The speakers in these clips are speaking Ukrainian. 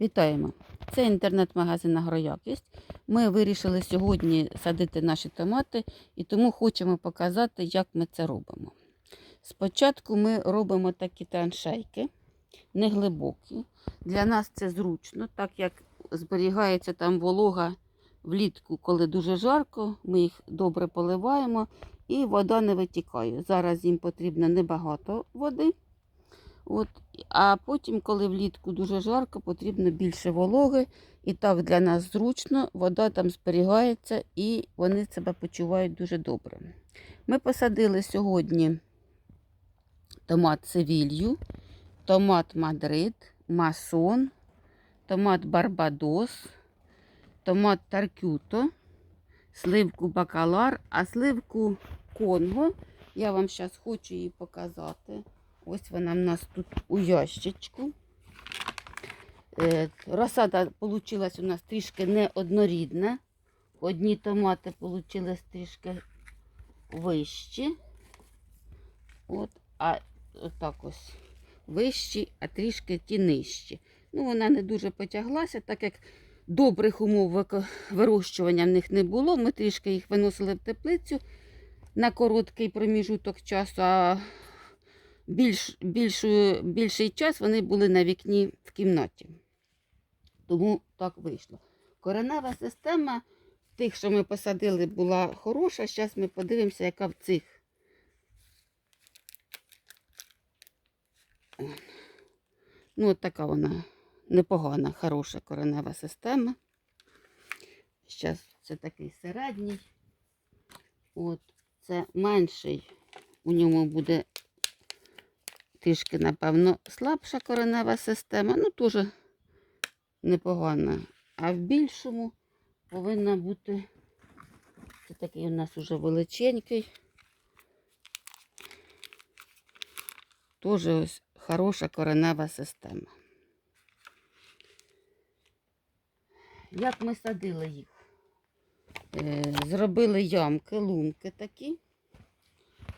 Вітаємо! Це інтернет-магазин Агроякість. Ми вирішили сьогодні садити наші томати і тому хочемо показати, як ми це робимо. Спочатку ми робимо такі траншейки, неглибокі. Для нас це зручно, так як зберігається там волога влітку, коли дуже жарко, ми їх добре поливаємо і вода не витікає. Зараз їм потрібно небагато води. От, а потім, коли влітку дуже жарко, потрібно більше вологи. І так для нас зручно, вода там зберігається і вони себе почувають дуже добре. Ми посадили сьогодні томат Севілью, томат Мадрид, масон, томат Барбадос, томат Таркюто, сливку Бакалар, а сливку Конго. Я вам зараз хочу її показати. Ось вона в нас тут у ящичку. Е, Розсада вийшла у нас трішки неоднорідна. Одні томати вийшли трішки вищі. От, а отак ось вищі, а трішки ті нижчі. Ну, вона не дуже потяглася, так як добрих умов вирощування в них не було. Ми трішки їх виносили в теплицю на короткий проміжуток часу, а більш, більшу, більший час вони були на вікні в кімнаті. Тому так вийшло. Коренева система тих, що ми посадили, була хороша. Зараз ми подивимося, яка в цих. Ну, от така вона непогана, хороша коренева система. Зараз це такий середній. От, це менший. У ньому буде трішки, напевно, слабша коренева система. Ну, теж непогана. А в більшому повинна бути. Це такий у нас уже величенький. Теж ось хороша коренева система. Як ми садили їх? Е, Зробили ямки, лунки такі.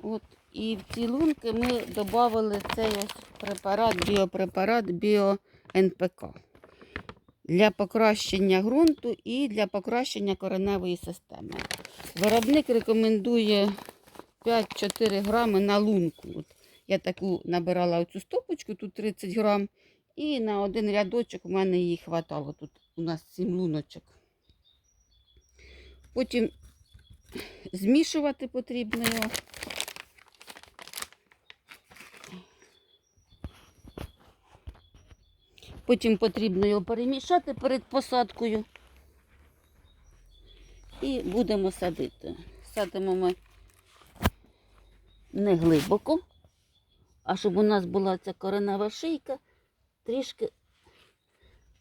От, і в ці лунки ми додали цей препарат, біопрепарат біо-НПК для покращення ґрунту і для покращення кореневої системи. Виробник рекомендує 5-4 грами на лунку. От я таку набирала оцю стопочку, тут 30 грам, і на один рядочок у мене її хватало. Тут у нас 7 луночок. Потім змішувати потрібно його. Потім потрібно його перемішати перед посадкою. І будемо садити. Садимо ми не глибоко, а щоб у нас була ця коренева шийка трішки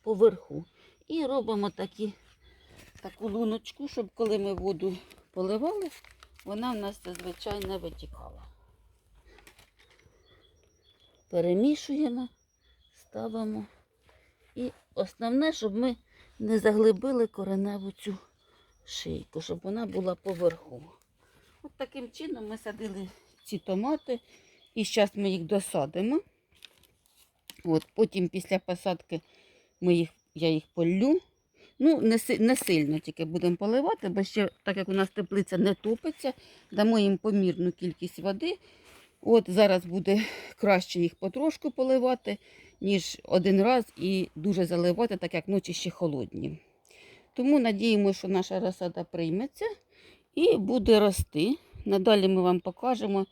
поверху. І робимо такі, таку луночку, щоб коли ми воду поливали, вона в нас зазвичай витікала. Перемішуємо, ставимо. І основне, щоб ми не заглибили кореневу цю шийку, щоб вона була поверху. От таким чином ми садили ці томати. І зараз ми їх досадимо. От, потім після посадки ми їх, я їх полю. Ну, не, не сильно тільки будемо поливати, бо ще, так як у нас теплиця не топиться, дамо їм помірну кількість води. От зараз буде краще їх потрошку поливати, ніж один раз і дуже заливати, так як ночі ще холодні. Тому надіємося, що наша розсада прийметься і буде рости. Надалі ми вам покажемо,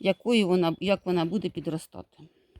якою вона, як вона буде підростати.